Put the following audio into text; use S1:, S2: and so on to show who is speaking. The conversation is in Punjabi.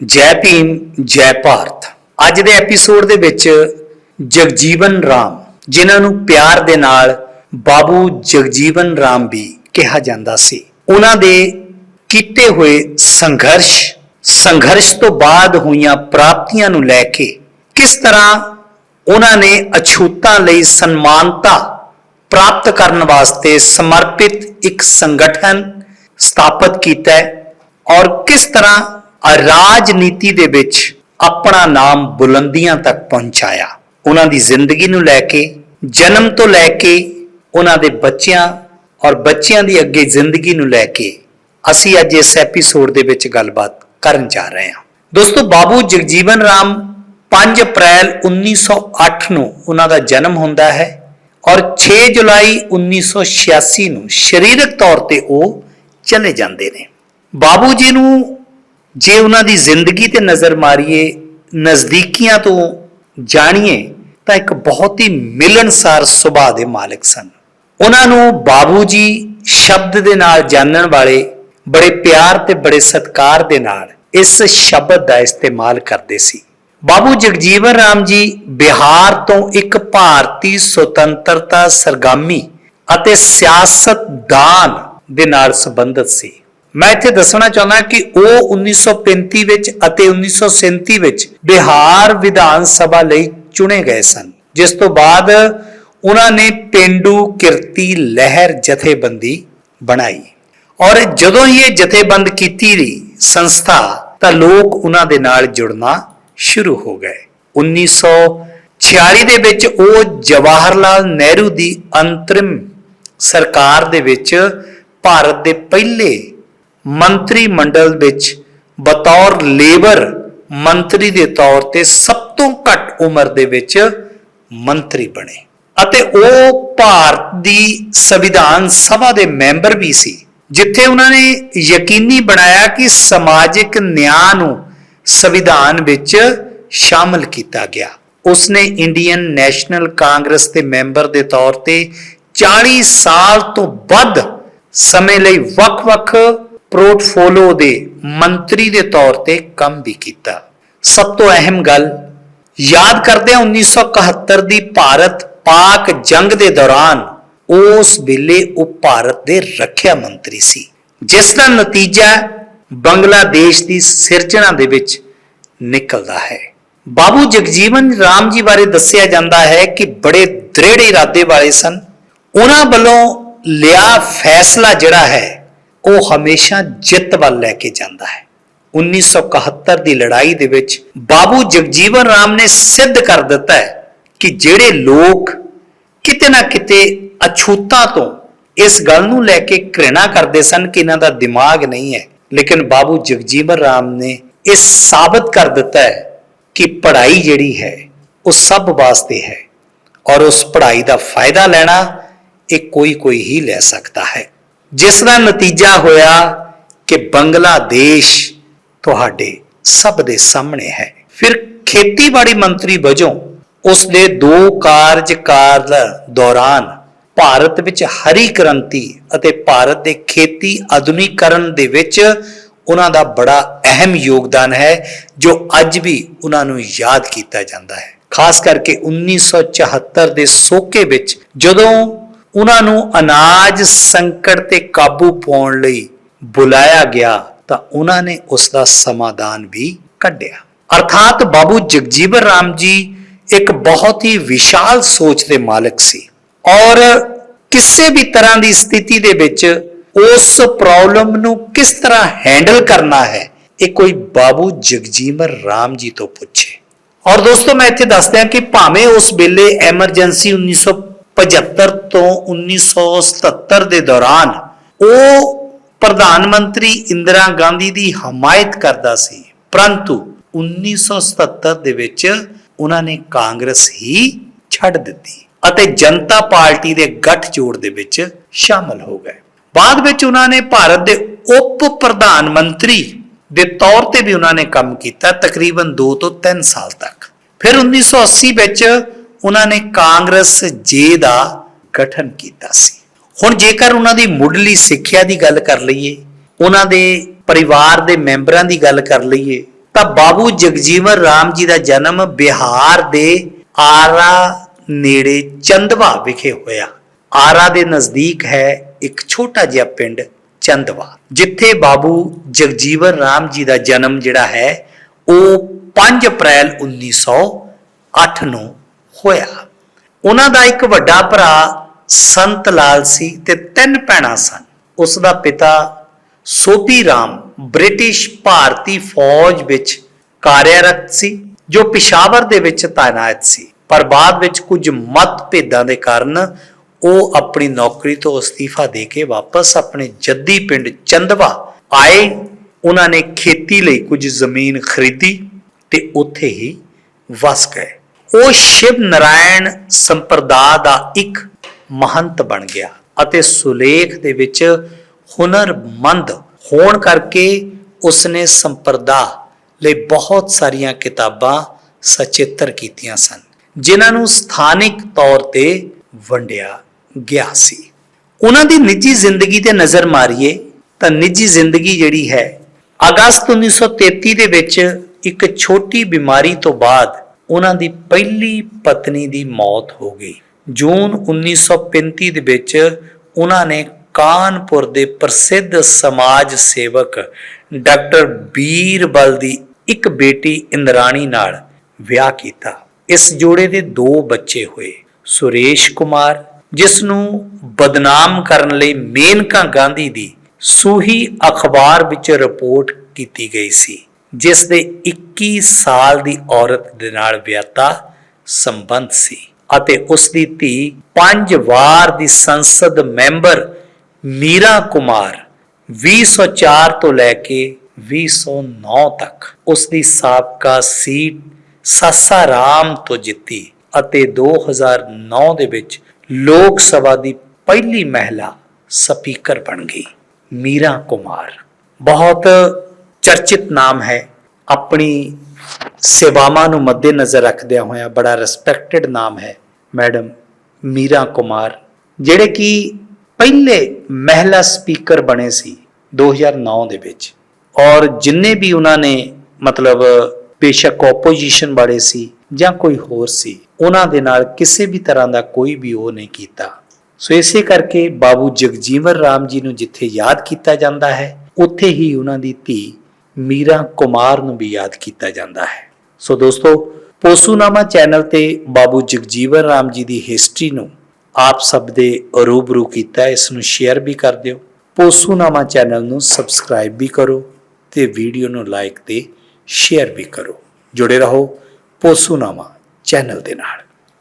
S1: ਜੈ ਭੀਮ, ਜੈ ਭਾਰਤ। ਅੱਜ ਦੇ ਐਪੀਸੋਡ ਦੇ ਵਿੱਚ ਜਗਜੀਵਨ ਰਾਮ, ਜਿਨ੍ਹਾਂ ਨੂੰ ਪਿਆਰ ਦੇ ਨਾਲ ਬਾਬੂ ਜਗਜੀਵਨ ਰਾਮ ਵੀ ਕਿਹਾ ਜਾਂਦਾ ਸੀ। ਉਹਨਾਂ ਦੇ ਕੀਤੇ ਹੋਏ ਸੰਘਰਸ਼ ਸੰਘਰਸ਼ ਤੋਂ ਬਾਅਦ ਹੋਈਆਂ ਪ੍ਰਾਪਤੀਆਂ ਨੂੰ ਲੈ ਕੇ ਕਿਸ ਤਰ੍ਹਾਂ ਉਹਨਾਂ ਨੇ ਅਛੂਤਾਂ ਲਈ ਸਨਮਾਨਤਾ ਪ੍ਰਾਪਤ ਕਰਨ ਵਾਸਤੇ ਸਮਰਪਿਤ ਇੱਕ ਸੰਗਠਨ ਸਥਾਪਿਤ ਕੀਤਾ ਔਰ ਕਿਸ ਤਰ੍ਹਾਂ ਰਾਜਨੀਤੀ ਦੇ ਵਿੱਚ ਆਪਣਾ ਨਾਮ ਬੁਲੰਦੀਆਂ ਤੱਕ ਪਹੁੰਚਾਇਆ। ਉਹਨਾਂ ਦੀ ਜ਼ਿੰਦਗੀ ਨੂੰ ਲੈ ਕੇ, ਜਨਮ ਤੋਂ ਲੈ ਕੇ, ਉਹਨਾਂ ਦੇ ਬੱਚਿਆਂ ਔਰ ਬੱਚਿਆਂ ਦੀ ਅੱਗੇ ਜ਼ਿੰਦਗੀ ਨੂੰ ਲੈ ਕੇ ਅਸੀਂ ਅੱਜ ਇਸ ਐਪੀਸੋਡ ਦੇ ਵਿੱਚ ਗੱਲਬਾਤ ਕਰਨ ਜਾ ਰਹੇ ਹਾਂ। ਦੋਸਤੋ, ਬਾਬੂ ਜਗਜੀਵਨ ਰਾਮ 5 ਅਪ੍ਰੈਲ 1908 ਨੂੰ ਉਹਨਾਂ ਦਾ ਜਨਮ ਹੁੰਦਾ ਹੈ ਔਰ 6 ਜੁਲਾਈ 1986 ਨੂੰ ਸਰੀਰਕ ਤੌਰ ਤੇ ਉਹ ਚਲੇ ਜਾਂਦੇ ਨੇ। ਬਾਬੂ ਜੀ ਨੂੰ ਜੇ ਉਹਨਾਂ ਦੀ ਜ਼ਿੰਦਗੀ ਤੇ ਨਜ਼ਰ ਮਾਰੀਏ, ਨਜ਼ਦੀਕੀਆਂ ਤੋਂ ਜਾਣੀਏ, ਤਾਂ ਇੱਕ ਬਹੁਤ ਹੀ ਮਿਲਣਸਾਰ ਸੁਭਾਅ ਦੇ ਮਾਲਕ ਸਨ। ਉਹਨਾਂ ਨੂੰ ਬਾਬੂ ਜੀ ਸ਼ਬਦ ਦੇ ਨਾਲ ਜਾਣਨ ਵਾਲੇ, ਬੜੇ ਪਿਆਰ ਤੇ ਬੜੇ ਸਤਿਕਾਰ ਦੇ ਨਾਲ ਇਸ ਸ਼ਬਦ ਦਾ ਇਸਤੇਮਾਲ ਕਰਦੇ ਸੀ। ਬਾਬੂ ਜਗਜੀਵਨ ਰਾਮ ਜੀ ਬਿਹਾਰ ਤੋਂ ਇੱਕ ਭਾਰਤੀ ਸੁਤੰਤਰਤਾ ਸਰਗਾਮੀ ਅਤੇ ਸਿਆਸਤਦਾਨ ਦੇ ਨਾਲ ਸੰਬੰਧਿਤ ਸੀ। ਮੈਂ ਇੱਥੇ ਦੱਸਣਾ ਚਾਹੁੰਦਾ ਕਿ ਉਹ 1935 ਵਿੱਚ ਅਤੇ 1937 ਵਿੱਚ ਬਿਹਾਰ ਵਿਧਾਨ ਸਭਾ ਲਈ ਚੁਣੇ ਗਏ ਸਨ, ਜਿਸ ਤੋਂ ਬਾਅਦ ਉਹਨਾਂ ਨੇ ਪਿੰਡੂ ਕਿਰਤੀ ਲਹਿਰ ਜਥੇਬੰਦੀ ਬਣਾਈ। ਔਰ ਜਦੋਂ ਹੀ ਇਹ ਜਥੇਬੰਦ ਕੀਤੀ ਗਈ ਸੰਸਥਾ, ਤਾਂ ਲੋਕ ਉਹਨਾਂ ਦੇ ਨਾਲ ਜੁੜਨਾ ਸ਼ੁਰੂ ਹੋ ਗਏ। 1946 ਦੇ ਵਿੱਚ ਉਹ ਜਵਾਹਰ ਲਾਲ ਨਹਿਰੂ ਦੀ ਅੰਤਰਿਮ ਸਰਕਾਰ ਦੇ ਵਿੱਚ ਭਾਰਤ ਦੇ ਪਹਿਲੇ ਮੰਤਰੀ ਮੰਡਲ ਵਿੱਚ ਬਤੌਰ ਲੇਬਰ ਮੰਤਰੀ ਦੇ ਤੌਰ ਤੇ ਸਭ ਤੋਂ ਘੱਟ ਉਮਰ ਦੇ ਵਿੱਚ ਮੰਤਰੀ ਬਣੇ। ਅਤੇ ਉਹ ਭਾਰਤ ਦੀ ਸੰਵਿਧਾਨ ਸਭਾ ਦੇ ਮੈਂਬਰ ਵੀ ਸੀ, ਜਿੱਥੇ ਉਹਨਾਂ ਨੇ ਯਕੀਨੀ ਬਣਾਇਆ ਕਿ ਸਮਾਜਿਕ ਨਿਆਂ ਨੂੰ ਸੰਵਿਧਾਨ ਵਿੱਚ ਸ਼ਾਮਲ ਕੀਤਾ ਗਿਆ। ਉਸਨੇ ਇੰਡੀਅਨ ਨੈਸ਼ਨਲ ਕਾਂਗਰਸ ਦੇ ਮੈਂਬਰ ਦੇ ਤੌਰ ਤੇ 40 ਸਾਲ ਤੋਂ ਵੱਧ ਸਮੇਂ ਲਈ ਵੱਖ-ਵੱਖ ਪੋਰਟਫੋਲੀਓ ਦੇ ਮੰਤਰੀ ਦੇ ਤੌਰ ਤੇ ਕੰਮ ਵੀ ਕੀਤਾ। ਸਭ ਤੋਂ ਅਹਿਮ ਗੱਲ, ਯਾਦ ਕਰਦੇ ਹਾਂ 1971 ਦੀ ਭਾਰਤ ਪਾਕ ਜੰਗ ਦੇ ਦੌਰਾਨ ਉਸ ਵੇਲੇ ਉਹ ਭਾਰਤ ਦੇ ਰੱਖਿਆ ਮੰਤਰੀ ਸੀ। ਜਿਸ ਦਾ ਨਤੀਜਾ ਬੰਗਲਾਦੇਸ਼ ਦੀ ਸਿਰਜਣਾ ਦੇ ਵਿੱਚ ਨਿਕਲਦਾ ਹੈ। ਬਾਬੂ ਜਗਜੀਵਨ ਰਾਮ ਜੀ ਬਾਰੇ ਦੱਸਿਆ ਜਾਂਦਾ ਹੈ ਕਿ ਬੜੇ ਦ੍ਰਿੜ ਇਰਾਦੇ ਵਾਲੇ ਸਨ। ਉਹਨਾਂ ਵੱਲੋਂ ਲਿਆ ਫੈਸਲਾ ਜਿਹੜਾ ਹੈ ਉਹ ਹਮੇਸ਼ਾ ਜਿੱਤ ਵੱਲ ਲੈ ਕੇ ਜਾਂਦਾ ਹੈ। 1971 ਦੀ ਲੜਾਈ ਦੇ ਵਿੱਚ ਬਾਬੂ ਜਗਜੀਵਨ ਰਾਮ ਨੇ ਸਿੱਧ ਕਰ ਦਿੱਤਾ ਹੈ ਕਿ ਜਿਹੜੇ ਲੋਕ ਕਿਤੇ ਨਾ ਕਿਤੇ ਅਛੂਤਾ ਤੋਂ ਇਸ ਗੱਲ ਨੂੰ ਲੈ ਕੇ ਘ੍ਰਿਣਾ ਕਰਦੇ ਸਨ ਕਿ ਇਹਨਾਂ ਦਾ ਦਿਮਾਗ ਨਹੀਂ ਹੈ, ਲੇਕਿਨ ਬਾਬੂ ਜਗਜੀਵਨ ਰਾਮ ਨੇ ਇਹ ਸਾਬਤ ਕਰ ਦਿੱਤਾ ਹੈ ਕਿ ਪੜ੍ਹਾਈ ਜਿਹੜੀ ਹੈ, ਉਹ ਸਭ ਵਾਸਤੇ ਹੈ ਔਰ ਉਸ ਪੜ੍ਹਾਈ ਦਾ ਫਾਇਦਾ ਲੈਣਾ ਇਹ ਕੋਈ ਕੋਈ ਹੀ ਲੈ ਸਕਦਾ ਹੈ। ਜਿਸ ਦਾ ਨਤੀਜਾ ਹੋਇਆ ਕਿ ਬੰਗਲਾਦੇਸ਼ ਤੁਹਾਡੇ ਸਭ ਦੇ ਸਾਹਮਣੇ ਹੈ। ਫਿਰ ਖੇਤੀਬਾੜੀ ਮੰਤਰੀ ਵਜੋਂ ਉਸ ਦੇ ਦੋ ਕਾਰਜਕਾਲ ਦੌਰਾਨ ਭਾਰਤ ਵਿੱਚ ਹਰੀ ਕ੍ਰਾਂਤੀ ਅਤੇ ਭਾਰਤ ਦੇ ਖੇਤੀ ਆਧੁਨਿਕਰਨ ਦੇ ਵਿੱਚ ਉਹਨਾਂ ਦਾ ਬੜਾ ਅਹਿਮ ਯੋਗਦਾਨ ਹੈ, ਜੋ ਅੱਜ ਵੀ ਉਹਨਾਂ ਨੂੰ ਯਾਦ ਕੀਤਾ ਜਾਂਦਾ ਹੈ। ਖਾਸ ਕਰਕੇ 1974 ਦੇ ਸੋਕੇ ਵਿੱਚ ਜਦੋਂ ਉਹਨਾਂ ਨੂੰ ਅਨਾਜ ਸੰਕਟ ਤੇ ਕਾਬੂ ਪਾਉਣ ਲਈ ਬੁਲਾਇਆ ਗਿਆ ਤਾਂ ਉਹਨਾਂ ਨੇ ਉਸ ਦਾ ਸਮਾਧਾਨ ਵੀ ਕੱਢਿਆ। ਅਰਥਾਤ ਬਾਬੂ ਜਗਜੀਵਨ ਰਾਮ ਜੀ ਇੱਕ ਬਹੁਤ ਹੀ ਵਿਸ਼ਾਲ ਸੋਚ ਦੇ ਮਾਲਕ ਸੀ ਔਰ ਕਿਸੇ ਵੀ ਤਰ੍ਹਾਂ ਦੀ ਸਥਿਤੀ ਦੇ ਵਿੱਚ ਉਸ ਪ੍ਰੋਬਲਮ ਨੂੰ ਕਿਸ ਤਰ੍ਹਾਂ ਹੈਂਡਲ ਕਰਨਾ ਹੈ, ਇਹ ਕੋਈ ਬਾਬੂ ਜਗਜੀਵਨ ਰਾਮ ਜੀ ਤੋਂ ਪੁੱਛੇ। ਔਰ ਦੋਸਤੋ, ਮੈਂ ਇੱਥੇ ਦੱਸਦਿਆਂ ਕਿ ਭਾਵੇਂ ਉਸ ਵੇਲੇ ਐਮਰਜੈਂਸੀ 1975 ਤੋਂ 1977 ਦੇ ਦੌਰਾਨ ਉਹ ਪ੍ਰਧਾਨ ਮੰਤਰੀ ਇੰਦਰਾ ਗਾਂਧੀ ਦੀ ਹਮਾਇਤ ਕਰਦਾ ਸੀ। ਪਰੰਤੂ 1977 ਦੇ ਵਿੱਚ ਉਹਨਾਂ ਨੇ ਕਾਂਗਰਸ ਹੀ ਛੱਡ ਦਿੱਤੀ ਅਤੇ ਜਨਤਾ ਪਾਰਟੀ ਦੇ ਗੱਠਜੋੜ ਦੇ ਵਿੱਚ ਸ਼ਾਮਲ ਹੋ ਗਏ। ਬਾਅਦ ਵਿੱਚ ਉਹਨਾਂ ਨੇ ਭਾਰਤ ਦੇ ਉਪ ਪ੍ਰਧਾਨ ਮੰਤਰੀ ਦੇ ਤੌਰ ਤੇ ਵੀ ਉਹਨਾਂ ਨੇ ਕੰਮ ਕੀਤਾ ਤਕਰੀਬਨ 2 ਤੋਂ 3 ਸਾਲ ਤੱਕ। ਫਿਰ 1980 ਵਿੱਚ ਉਹਨਾਂ ਨੇ ਕਾਂਗਰਸ ਜੇ ਦਾ ਗਠਨ ਕੀਤਾ ਸੀ। ਹੁਣ ਜੇਕਰ ਉਹਨਾਂ ਦੀ ਮੁੱਢਲੀ ਸਿੱਖਿਆ ਦੀ ਗੱਲ ਕਰ ਲਈਏ, ਉਹਨਾਂ ਦੇ ਪਰਿਵਾਰ ਦੇ ਮੈਂਬਰਾਂ ਦੀ ਗੱਲ ਕਰ ਲਈਏ, ਤਾਂ ਬਾਬੂ ਜਗਜੀਵਨ ਰਾਮ ਜੀ ਦਾ ਜਨਮ ਬਿਹਾਰ ਦੇ ਆਰਾ ਨੇੜੇ ਚੰਦਵਾ ਵਿਖੇ ਹੋਇਆ। ਆਰਾ ਦੇ ਨਜ਼ਦੀਕ ਹੈ ਇੱਕ ਛੋਟਾ ਜਿਹਾ ਪਿੰਡ ਚੰਦਵਾ, ਜਿੱਥੇ ਬਾਬੂ ਜਗਜੀਵਨ ਰਾਮ ਜੀ ਦਾ ਜਨਮ ਜਿਹੜਾ ਹੈ, ਉਹ 5 ਅਪ੍ਰੈਲ 1908 ਨੂੰ ਹੋਇਆ। ਉਹਨਾਂ ਦਾ ਇੱਕ ਵੱਡਾ ਭਰਾ ਸੰਤ ਲਾਲ ਸੀ ਤੇ ਤਿੰਨ ਭੈਣਾਂ ਸਨ। ਉਸ ਦਾ ਪਿਤਾ ਸੋਪੀ ਰਾਮ ਬ੍ਰਿਟਿਸ਼ ਭਾਰਤੀ ਫੌਜ ਵਿੱਚ ਕਾਰਿਆਰਤ ਸੀ, ਜੋ ਪਿਸ਼ਾਵਰ ਦੇ ਵਿੱਚ ਤਾਇਨਾਤ ਸੀ। ਪਰ ਬਾਅਦ ਵਿੱਚ ਕੁਝ ਮਤਭੇਦਾਂ ਦੇ ਕਾਰਨ ਉਹ ਆਪਣੀ ਨੌਕਰੀ ਤੋਂ ਅਸਤੀਫਾ ਦੇ ਕੇ ਵਾਪਸ ਆਪਣੇ ਜੱਦੀ ਪਿੰਡ ਚੰਦਵਾ ਆਏ। ਉਹਨਾਂ ਨੇ ਖੇਤੀ ਲਈ ਕੁਝ ਜ਼ਮੀਨ ਖਰੀਦੀ ਤੇ ਉੱਥੇ ਹੀ ਵਸ ਗਏ। ਉਹ ਸ਼ਿਵ ਨਾਰਾਇਣ ਸੰਪਰਦਾ ਦਾ ਇੱਕ ਮਹੰਤ ਬਣ ਗਿਆ ਅਤੇ ਸੁਲੇਖ ਦੇ ਵਿੱਚ ਹੁਨਰਮੰਦ ਹੋਣ ਕਰਕੇ ਉਸਨੇ ਸੰਪਰਦਾ ਲਈ ਬਹੁਤ ਸਾਰੀਆਂ ਕਿਤਾਬਾਂ ਸਚਿੱਤਰ ਕੀਤੀਆਂ ਸਨ, ਜਿਨ੍ਹਾਂ ਨੂੰ ਸਥਾਨਿਕ ਤੌਰ ਤੇ ਵੰਡਿਆ ਗਿਆ ਸੀ। ਉਹਨਾਂ ਦੀ ਨਿੱਜੀ ਜ਼ਿੰਦਗੀ ਤੇ ਨਜ਼ਰ ਮਾਰੀਏ ਤਾਂ ਨਿੱਜੀ ਜ਼ਿੰਦਗੀ ਜਿਹੜੀ ਹੈ, ਅਗਸਤ 1933 ਦੇ ਵਿੱਚ ਇੱਕ ਛੋਟੀ ਬਿਮਾਰੀ ਤੋਂ ਬਾਅਦ ਉਹਨਾਂ ਦੀ ਪਹਿਲੀ ਪਤਨੀ ਦੀ ਮੌਤ ਹੋ ਗਈ। ਜੂਨ 1935 ਦੇ ਵਿੱਚ ਉਹਨਾਂ ਨੇ ਕਾਨਪੁਰ ਦੇ ਪ੍ਰਸਿੱਧ ਸਮਾਜ ਸੇਵਕ ਡਾਕਟਰ ਬੀਰਬਲ ਦੀ ਇੱਕ ਬੇਟੀ ਇੰਦਰਾਣੀ ਨਾਲ ਵਿਆਹ ਕੀਤਾ। ਇਸ ਜੋੜੇ ਦੇ ਦੋ ਬੱਚੇ ਹੋਏ, ਸੁਰੇਸ਼ ਕੁਮਾਰ, ਜਿਸ ਨੂੰ ਬਦਨਾਮ ਕਰਨ ਲਈ ਮੇਨਕਾ ਗਾਂਧੀ ਦੀ ਸੂਹੀ ਅਖਬਾਰ ਵਿੱਚ ਰਿਪੋਰਟ ਕੀਤੀ ਗਈ ਸੀ। ਜਿਸ ਦੇ 21 ਸਾਲ ਦੀ ਔਰਤ ਦੇ ਨਾਲ ਵਿਆਹਤਾ ਸੰਬੰਧ ਸੀ ਅਤੇ ਉਸ ਦੀ ਧੀ ਪੰਜ ਵਾਰ ਦੀ ਸੰਸਦ ਮੈਂਬਰ ਮੀਰਾ ਕੁਮਾਰ 2004 ਤੋਂ ਲੈ ਕੇ 2009 ਤੱਕ ਉਸ ਦੀ ਸਾਬਕਾ ਸੀਟ ਸਸਾਰਾਮ ਤੋਂ ਜਿੱਤੀ ਅਤੇ 2009 ਦੇ ਵਿੱਚ ਲੋਕ ਸਭਾ ਦੀ ਪਹਿਲੀ ਮਹਿਲਾ ਸਪੀਕਰ ਬਣ ਗਈ ਮੀਰਾ ਕੁਮਾਰ। ਬਹੁਤ ਚਰਚਿਤ ਨਾਮ ਹੈ। ਆਪਣੀ ਸੇਵਾਵਾਂ ਨੂੰ ਮੱਦੇਨਜ਼ਰ ਰੱਖਦਿਆਂ ਹੋਇਆਂ ਬੜਾ ਰਿਸਪੈਕਟਡ ਨਾਮ ਹੈ ਮੈਡਮ ਮੀਰਾ ਕੁਮਾਰ, ਜਿਹੜੇ ਕਿ ਪਹਿਲੇ ਮਹਿਲਾ ਸਪੀਕਰ ਬਣੇ ਸੀ 2009 ਦੇ ਵਿੱਚ। ਔਰ ਜਿੰਨੇ ਵੀ ਉਹਨਾਂ ਨੇ ਮਤਲਬ ਬੇਸ਼ੱਕ ਆਪੋਜੀਸ਼ਨ ਵਾਲੇ ਸੀ ਜਾਂ ਕੋਈ ਹੋਰ ਸੀ, ਉਹਨਾਂ ਦੇ ਨਾਲ ਕਿਸੇ ਵੀ ਤਰ੍ਹਾਂ ਦਾ ਕੋਈ ਵੀ ਉਹ ਨਹੀਂ ਕੀਤਾ। ਸੋ ਇਸੇ ਕਰਕੇ ਬਾਬੂ ਜਗਜੀਵਨ ਰਾਮ ਜੀ ਨੂੰ ਜਿੱਥੇ ਯਾਦ ਕੀਤਾ ਜਾਂਦਾ ਹੈ, ਉੱਥੇ ਹੀ ਉਹਨਾਂ ਦੀ ਧੀ ਮੀਰਾ ਕੁਮਾਰ ਨੂੰ ਵੀ ਯਾਦ ਕੀਤਾ ਜਾਂਦਾ ਹੈ। ਸੋ ਦੋਸਤੋ, ਪੋਸੂਨਾਮਾ ਚੈਨਲ ਤੇ ਬਾਬੂ ਜਗਜੀਵਨ ਰਾਮ ਜੀ ਦੀ ਹਿਸਟਰੀ ਨੂੰ ਆਪ ਸਭ ਦੇ ਰੂਬਰੂ ਕੀਤਾ ਇਸ ਨੂੰ ਸ਼ੇਅਰ ਵੀ ਕਰ ਦਿਓ। ਪੋਸੂਨਾਮਾ ਚੈਨਲ ਨੂੰ ਸਬਸਕ੍ਰਾਈਬ ਵੀ ਕਰੋ ਤੇ ਵੀਡੀਓ ਨੂੰ ਲਾਈਕ ਤੇ ਸ਼ੇਅਰ ਵੀ ਕਰੋ। ਜੁੜੇ ਰਹੋ ਪੋਸੂਨਾਮਾ ਚੈਨਲ ਦੇ ਨਾਲ।